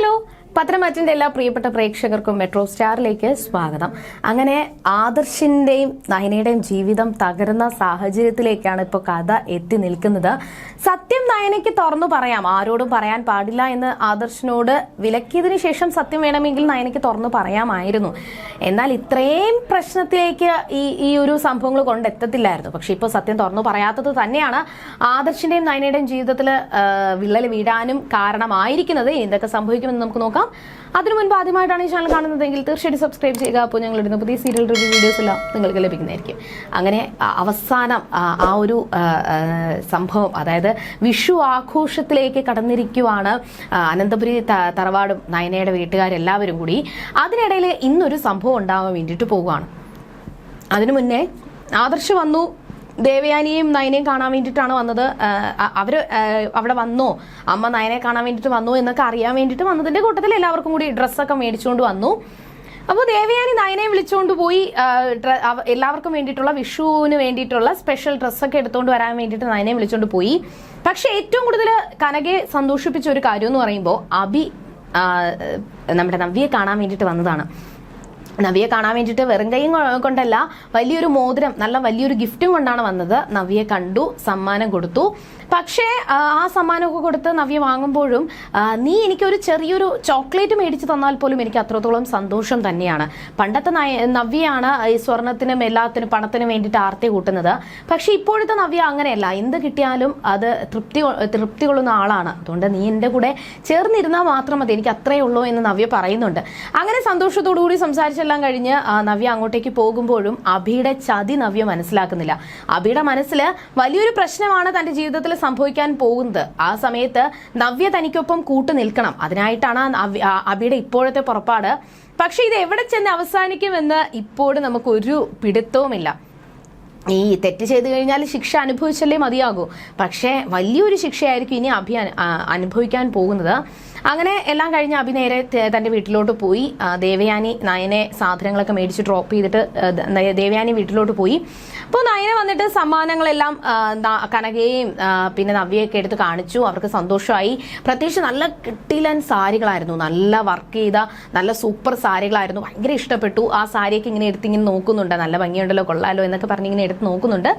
hello. പത്രമാറ്റിന്റെ എല്ലാ പ്രിയപ്പെട്ട പ്രേക്ഷകർക്കും മെട്രോ സ്റ്റാറിലേക്ക് സ്വാഗതം. അങ്ങനെ ആദർശിന്റെയും നയനയുടെയും ജീവിതം തകരുന്ന സാഹചര്യത്തിലേക്കാണ് ഇപ്പോൾ കഥ എത്തി നിൽക്കുന്നത്. സത്യം നയനയ്ക്ക് തുറന്നു പറയാം. ആരോടും പറയാൻ പാടില്ല എന്ന് ആദർശിനോട് വിലക്കിയതിനു ശേഷം സത്യം വേണമെങ്കിൽ നയനയ്ക്ക് തുറന്നു പറയാമായിരുന്നു. എന്നാൽ ഇത്രയും പ്രശ്നത്തിലേക്ക് ഈ ഈ ഒരു സംഭവങ്ങൾ കൊണ്ടെത്തത്തില്ലായിരുന്നു. പക്ഷെ ഇപ്പോൾ സത്യം തുറന്നു പറയാത്തത് തന്നെയാണ് ആദർശിന്റെയും നയനയുടെയും ജീവിതത്തിൽ വിള്ളൽ വീഴാനും കാരണമായിരിക്കുന്നത്. എന്തൊക്കെ സംഭവിക്കുമെന്ന് നമുക്ക് നോക്കാം. അതിനു മുൻപ് ആദ്യമായിട്ടാണ് ഈ ചാനൽ കാണുന്നതെങ്കിൽ തീർച്ചയായിട്ടും സബ്സ്ക്രൈബ് ചെയ്യുക. അപ്പോൾ ഞങ്ങൾ ഇടുന്ന പുതിയ സീരിയൽ റിവ്യൂ വീഡിയോസ് എല്ലാം നിങ്ങൾക്ക് ലഭിക്കുന്നതായിരിക്കും. അങ്ങനെ അവസാനം ആ, ഒരു സംഭവം അതായത് വിഷു ആഘോഷത്തിലേക്ക് കടന്നിരിക്കുവാണ് അനന്തപുരി തറവാടും നയനയുടെ വീട്ടുകാരെല്ലാവരും കൂടി. അതിനിടയിൽ ഇന്നൊരു സംഭവം ഉണ്ടാവാൻ വേണ്ടിയിട്ട് പോവുകയാണ്. അതിനു മുന്നേ ആദർശ് വന്നു. ദേവയാനിയും നയനെയും കാണാൻ വേണ്ടിയിട്ടാണ് വന്നത്. അവർ അവിടെ വന്നോ? അമ്മ നയനെ കാണാൻ വേണ്ടിയിട്ട് വന്നോ എന്നൊക്കെ അറിയാൻ വേണ്ടിയിട്ട് വന്നതിന്റെ കൂട്ടത്തിൽ എല്ലാവർക്കും കൂടി ഡ്രസ്സൊക്കെ മേടിച്ചുകൊണ്ട് വന്നു. അപ്പോൾ ദേവയാനി നയനെ വിളിച്ചുകൊണ്ട് പോയി എല്ലാവർക്കും വേണ്ടിയിട്ടുള്ള വിഷുവിന് വേണ്ടിയിട്ടുള്ള സ്പെഷ്യൽ ഡ്രസ്സൊക്കെ എടുത്തുകൊണ്ട് വരാൻ വേണ്ടിയിട്ട് നയനെ വിളിച്ചുകൊണ്ട് പോയി. പക്ഷെ ഏറ്റവും കൂടുതൽ കനകയെ സന്തോഷിപ്പിച്ച ഒരു കാര്യം എന്ന് പറയുമ്പോൾ അബി നമ്മുടെ നവ്യയെ കാണാൻ വേണ്ടിയിട്ട് വന്നതാണ്. നവിയെ കാണാൻ വേണ്ടിയിട്ട് വെറും കൈയും കൊണ്ടല്ല വലിയൊരു മോതിരം നല്ല വലിയൊരു ഗിഫ്റ്റും കൊണ്ടാണ് വന്നത്. നവിയെ കണ്ടു സമ്മാനം കൊടുത്തു. പക്ഷേ ആ, സമ്മാനമൊക്കെ കൊടുത്ത് നവ്യ വാങ്ങുമ്പോഴും നീ എനിക്കൊരു ചെറിയൊരു ചോക്ലേറ്റ് മേടിച്ച് തന്നാൽ പോലും എനിക്ക് അത്രത്തോളം സന്തോഷം തന്നെയാണ്. പണ്ടത്തെ നവ്യയാണ് ഈ സ്വർണത്തിനും എല്ലാത്തിനും പണത്തിനും വേണ്ടിയിട്ട് ആർത്തി കൂട്ടുന്നത്. പക്ഷേ ഇപ്പോഴത്തെ നവ്യ അങ്ങനെയല്ല. എന്ത് കിട്ടിയാലും അത് തൃപ്തി തൃപ്തി കൊള്ളുന്ന ആളാണ്. അതുകൊണ്ട് നീ എന്റെ കൂടെ ചേർന്നിരുന്നാൽ മാത്രം മതി. എനിക്ക് അത്രയേ ഉള്ളൂ എന്ന് നവ്യ പറയുന്നുണ്ട്. അങ്ങനെ സന്തോഷത്തോടു കൂടി സംസാരിച്ചെല്ലാം കഴിഞ്ഞ് നവ്യ അങ്ങോട്ടേക്ക് പോകുമ്പോഴും അഭിയുടെ ചതി നവ്യ മനസ്സിലാക്കുന്നില്ല. അഭിയുടെ മനസ്സിൽ വലിയൊരു പ്രശ്നമാണ് തന്റെ ജീവിതത്തിൽ സംഭവിക്കാൻ പോകുന്നത്. ആ സമയത്ത് നവ്യ തനിക്കൊപ്പം കൂട്ടു നിൽക്കണം. അതിനായിട്ടാണ് അഭിയുടെ ഇപ്പോഴത്തെ പുറപ്പാട്. പക്ഷെ ഇത് എവിടെ ചെന്ന് അവസാനിക്കുമെന്ന് ഇപ്പോഴും നമുക്ക് ഒരു പിടുത്തവുമില്ല. ഈ തെറ്റ് ചെയ്തു കഴിഞ്ഞാൽ ശിക്ഷ അനുഭവിച്ചല്ലേ മതിയാകൂ. പക്ഷേ വലിയൊരു ശിക്ഷയായിരിക്കും ഇനി അഭി അനുഭവിക്കാൻ പോകുന്നത്. അങ്ങനെ എല്ലാം കഴിഞ്ഞ് അഭി നേരെ തന്റെ വീട്ടിലോട്ട് പോയി. ദേവയാനി നയനെ സാധനങ്ങളൊക്കെ മേടിച്ച് ഡ്രോപ്പ് ചെയ്തിട്ട് ദേവയാനി വീട്ടിലോട്ട് പോയി. അപ്പോൾ നയനെ വന്നിട്ട് സമ്മാനങ്ങളെല്ലാം ആ, പിന്നെ നവ്യയൊക്കെ എടുത്ത് കാണിച്ചു. അവർക്ക് സന്തോഷമായി പ്രത്യേകിച്ച് നല്ല കിട്ടിലൻ സാരികളായിരുന്നു. നല്ല വർക്ക് ചെയ്ത നല്ല സൂപ്പർ സാരികളായിരുന്നു. ഭയങ്കര ഇഷ്ടപ്പെട്ടു. ആ സാരിയൊക്കെ ഇങ്ങനെ എടുത്ത് ഇങ്ങനെ നോക്കുന്നുണ്ട്. നല്ല ഭംഗിയുണ്ടല്ലോ കൊള്ളാലോ എന്നൊക്കെ പറഞ്ഞ് ഇങ്ങനെ എടുത്ത് നോക്കുന്നുണ്ട്.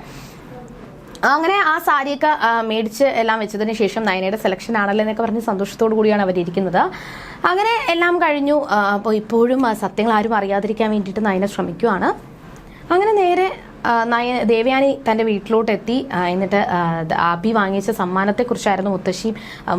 അങ്ങനെ ആ സാരിയൊക്കെ മേടിച്ച് എല്ലാം വെച്ചതിന് ശേഷം നയനയുടെ സെലക്ഷൻ ആണല്ലോ എന്നൊക്കെ പറഞ്ഞ് സന്തോഷത്തോടു കൂടിയാണ് അവരിയ്ക്കുന്നത് അങ്ങനെ എല്ലാം കഴിഞ്ഞു. അപ്പോൾ ഇപ്പോഴും സത്യങ്ങൾ ആരും അറിയാതിരിക്കാൻ വേണ്ടിയിട്ട് നയന ശ്രമിക്കുവാണ്. അങ്ങനെ നേരെ നയ ദേവയാനി തന്റെ വീട്ടിലോട്ട് എത്തി എന്നിട്ട് അബി വാങ്ങിച്ച സമ്മാനത്തെക്കുറിച്ചായിരുന്നു മുത്തശ്ശി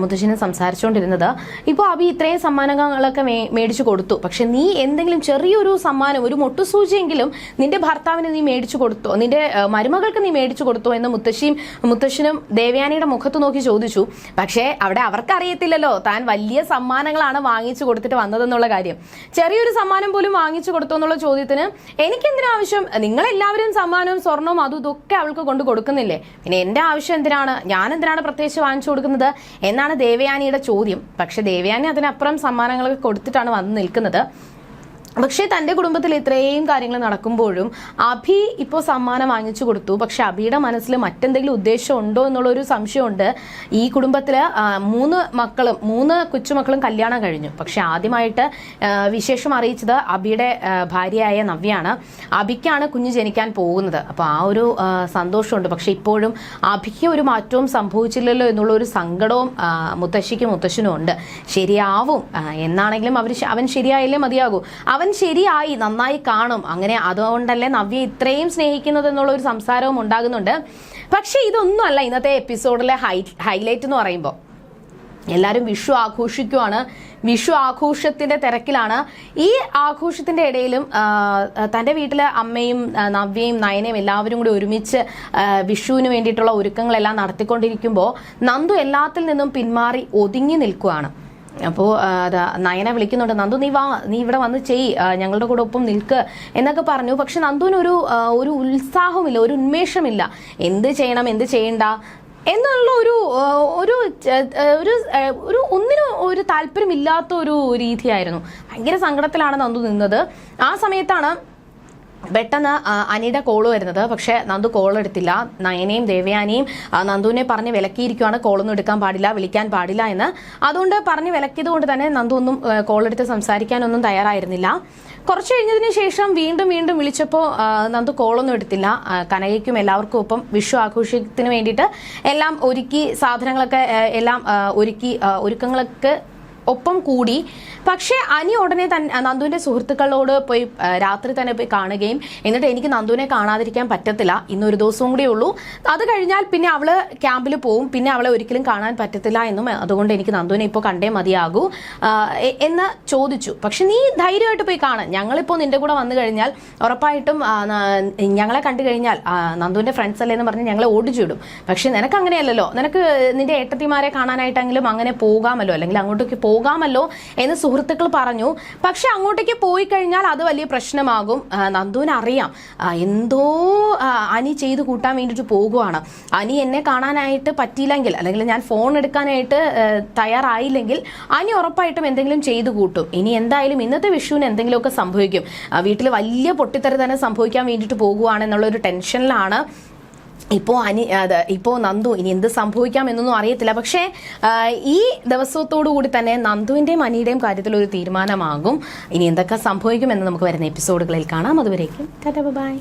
മുത്തശ്ശിനും സംസാരിച്ചുകൊണ്ടിരുന്നത് ഇപ്പോൾ അബി ഇത്രയും സമ്മാനങ്ങളൊക്കെ മേ മേടിച്ചു കൊടുത്തു. പക്ഷെ നീ എന്തെങ്കിലും ചെറിയൊരു സമ്മാനം ഒരു മൊട്ടുസൂചിയെങ്കിലും നിന്റെ ഭർത്താവിന് നീ മേടിച്ചു കൊടുത്തോ? നിന്റെ മരുമകൾക്ക് നീ മേടിച്ചു കൊടുത്തോ? എന്ന് മുത്തശ്ശിയും മുത്തശ്ശനും ദേവയാനിയുടെ മുഖത്ത് നോക്കി ചോദിച്ചു. പക്ഷേ അവിടെ അവർക്കറിയത്തില്ലല്ലോ താൻ വലിയ സമ്മാനങ്ങളാണ് വാങ്ങിച്ചു കൊടുത്തിട്ട് വന്നതെന്നുള്ള കാര്യം. ചെറിയൊരു സമ്മാനം പോലും വാങ്ങിച്ചു കൊടുത്തോ എന്നുള്ള ചോദ്യത്തിന് എനിക്കെന്തിനാവശ്യം? നിങ്ങളെല്ലാവരും സമ്മാനവും സ്വർണവും അതും ഇതൊക്കെ അവൾക്ക് കൊണ്ട് കൊടുക്കുന്നില്ലേ? പിന്നെ എന്റെ ആവശ്യം എന്തിനാണ്? ഞാൻ എന്തിനാണ് പ്രത്യേകിച്ച് വാങ്ങിച്ചു കൊടുക്കുന്നത്? എന്നാണ് ദേവയാനിയുടെ ചോദ്യം. പക്ഷെ ദേവയാനി അതിനപ്പുറം സമ്മാനങ്ങളൊക്കെ കൊടുത്തിട്ടാണ് വന്ന് നിൽക്കുന്നത്. പക്ഷേ തന്റെ കുടുംബത്തിൽ ഇത്രയും കാര്യങ്ങൾ നടക്കുമ്പോഴും അഭി ഇപ്പോൾ സമ്മാനം വാങ്ങിച്ചു കൊടുത്തു. പക്ഷെ അഭിയുടെ മനസ്സിൽ മറ്റെന്തെങ്കിലും ഉദ്ദേശം ഉണ്ടോ എന്നുള്ളൊരു സംശയമുണ്ട്. ഈ കുടുംബത്തിൽ മൂന്ന് മക്കളും മൂന്ന് കൊച്ചുമക്കളും കല്യാണം കഴിഞ്ഞു. പക്ഷെ ആദ്യമായിട്ട് വിശേഷം അറിയിച്ചത് അഭിയുടെ ഭാര്യയായ നവ്യാണ്. അഭിക്കാണ് കുഞ്ഞ് ജനിക്കാൻ പോകുന്നത്. അപ്പോൾ ആ ഒരു സന്തോഷമുണ്ട്. പക്ഷെ ഇപ്പോഴും അഭിക്ക് ഒരു മാറ്റവും സംഭവിച്ചില്ലല്ലോ എന്നുള്ള ഒരു സങ്കടവും മുത്തശ്ശിക്കും മുത്തശ്ശനും ഉണ്ട്. ശരിയാവും. എന്നാണെങ്കിലും അവർ അവൻ ശരിയായില്ലേ മതിയാകൂ. അവൻ ശരിയായി നന്നായി കാണും. അങ്ങനെ അതുകൊണ്ടല്ലേ നവ്യ ഇത്രയും സ്നേഹിക്കുന്നത് എന്നുള്ള ഒരു സംസാരവും ഉണ്ടാകുന്നുണ്ട്. പക്ഷേ ഇതൊന്നുമല്ല ഇന്നത്തെ എപ്പിസോഡിലെ ഹൈ ഹൈലൈറ്റ് എന്ന് പറയുമ്പോൾ. എല്ലാവരും വിഷു ആഘോഷിക്കുവാണ്. വിഷു ആഘോഷത്തിന്റെ തിരക്കിലാണ്. ഈ ആഘോഷത്തിന്റെ ഇടയിലും തന്റെ വീട്ടിലെ അമ്മയും നവ്യയും നയനയും എല്ലാവരും കൂടി ഒരുമിച്ച് വിഷുവിന് വേണ്ടിയിട്ടുള്ള ഒരുക്കങ്ങളെല്ലാം നടത്തിക്കൊണ്ടിരിക്കുമ്പോൾ നന്ദു എല്ലാത്തിൽ നിന്നും പിന്മാറി ഒതുങ്ങി നിൽക്കുവാണ്. അപ്പോൾ നയന വിളിക്കുന്നുണ്ട്. നന്ദു നീ വാ. നീ ഇവിടെ വന്ന് ചെയ്. ഞങ്ങളുടെ കൂടെ ഒപ്പം നിൽക്ക് എന്നൊക്കെ പറഞ്ഞു. പക്ഷെ നന്ദുവിന് ഒരു ഉത്സാഹമില്ല ഒരു ഉന്മേഷമില്ല എന്ത് ചെയ്യണം എന്ത് ചെയ്യണ്ട എന്നുള്ള ഒരു ഒരു ഒരു ഒരു ഒന്നിനും ഒരു താല്പര്യമില്ലാത്ത ഒരു രീതിയായിരുന്നു. ഭയങ്കര സങ്കടത്തിലാണ് നന്ദു നിന്നത്. ആ സമയത്താണ് പെട്ടെന്ന് അനിയുടെ കോൾ വരുന്നത്. പക്ഷെ നന്ദു കോൾ എടുത്തില്ല. നയനയും ദേവയാനിയും നന്ദുവിനെ പറഞ്ഞ് വിലക്കിയിരിക്കുവാണ്. കോളൊന്നും എടുക്കാൻ പാടില്ല വിളിക്കാൻ പാടില്ല എന്ന്. അതുകൊണ്ട് പറഞ്ഞ് വിലക്കിയത് കൊണ്ട് തന്നെ നന്ദു ഒന്നും കോൾ എടുത്ത് സംസാരിക്കാനൊന്നും തയ്യാറായിരുന്നില്ല. കുറച്ച് കഴിഞ്ഞതിന് ശേഷം വീണ്ടും വീണ്ടും വിളിച്ചപ്പോൾ നന്ദു കോളൊന്നും എടുത്തില്ല. കനകയ്ക്കും എല്ലാവർക്കും ഒപ്പം വിഷു ആഘോഷത്തിന് വേണ്ടിയിട്ട് എല്ലാം ഒരുക്കി സാധനങ്ങളൊക്കെ എല്ലാം ഒരുക്കി ഒരുക്കങ്ങളൊക്കെ ഒപ്പം കൂടി. പക്ഷേ അനി ഉടനെ തന്നെ നന്ദുവിന്റെ സുഹൃത്തുക്കളോട് പോയി രാത്രി തന്നെ പോയി കാണുകയും. എന്നിട്ട് എനിക്ക് നന്ദുവിനെ കാണാതിരിക്കാൻ പറ്റത്തില്ല. ഇന്നൊരു ദിവസവും കൂടി ഉള്ളൂ. അത് കഴിഞ്ഞാൽ പിന്നെ അവൾ ക്യാമ്പിൽ പോവും. പിന്നെ അവളെ ഒരിക്കലും കാണാൻ പറ്റത്തില്ല എന്നും അതുകൊണ്ട് എനിക്ക് നന്ദുവിനെ ഇപ്പോൾ കണ്ടേ മതിയാകൂ. എന്ന് ചോദിച്ചു. പക്ഷെ നീ ധൈര്യമായിട്ട് പോയി കാണാൻ. ഞങ്ങളിപ്പോൾ നിന്റെ കൂടെ വന്നു കഴിഞ്ഞാൽ ഉറപ്പായിട്ടും ഞങ്ങളെ കണ്ടു കഴിഞ്ഞാൽ നന്ദുവിന്റെ ഫ്രണ്ട്സ് അല്ലേ എന്ന് പറഞ്ഞ് ഞങ്ങളെ ഓടിച്ചു വിടും. പക്ഷെ നിനക്ക് അങ്ങനെയല്ലല്ലോ. നിനക്ക് നിന്റെ ഏട്ടത്തിമാരെ കാണാനായിട്ടെങ്കിലും അങ്ങനെ പോകാമല്ലോ. അല്ലെങ്കിൽ അങ്ങോട്ടേക്ക് പോകാമല്ലോ എന്ന് സുഹൃത്തുക്കൾ പറഞ്ഞു. പക്ഷെ അങ്ങോട്ടേക്ക് പോയി കഴിഞ്ഞാൽ അത് വലിയ പ്രശ്നമാകും. നന്ദുവിന് അറിയാം. എന്തോ അനി ചെയ്തു കൂട്ടാൻ വേണ്ടിയിട്ട് പോകുവാണ്. അനി എന്നെ കാണാനായിട്ട് പറ്റിയില്ലെങ്കിൽ അല്ലെങ്കിൽ ഞാൻ ഫോൺ എടുക്കാനായിട്ട് തയ്യാറായില്ലെങ്കിൽ അനി ഉറപ്പായിട്ടും എന്തെങ്കിലും ചെയ്തു കൂട്ടും. ഇനി എന്തായാലും ഇന്നത്തെ വിഷുവിന് എന്തെങ്കിലുമൊക്കെ സംഭവിക്കും. വീട്ടിൽ വലിയ പൊട്ടിത്തെറി തന്നെ സംഭവിക്കാൻ വേണ്ടിയിട്ട് പോകുവാണെന്നുള്ള ഒരു ടെൻഷനിലാണ് ഇപ്പോൾ അനി അത് ഇപ്പോൾ നന്ദു ഇനി എന്ത് സംഭവിക്കാം എന്നൊന്നും അറിയത്തില്ല. പക്ഷേ ഈ ദിവസത്തോടു കൂടി തന്നെ നന്ദുവിന്റെയും അനിയുടെയും കാര്യത്തിൽ ഒരു തീരുമാനമാകും. ഇനി എന്തൊക്കെ സംഭവിക്കും എന്ന് നമുക്ക് വരുന്ന എപ്പിസോഡുകളിൽ കാണാം. അതുവരേക്കും ബൈ.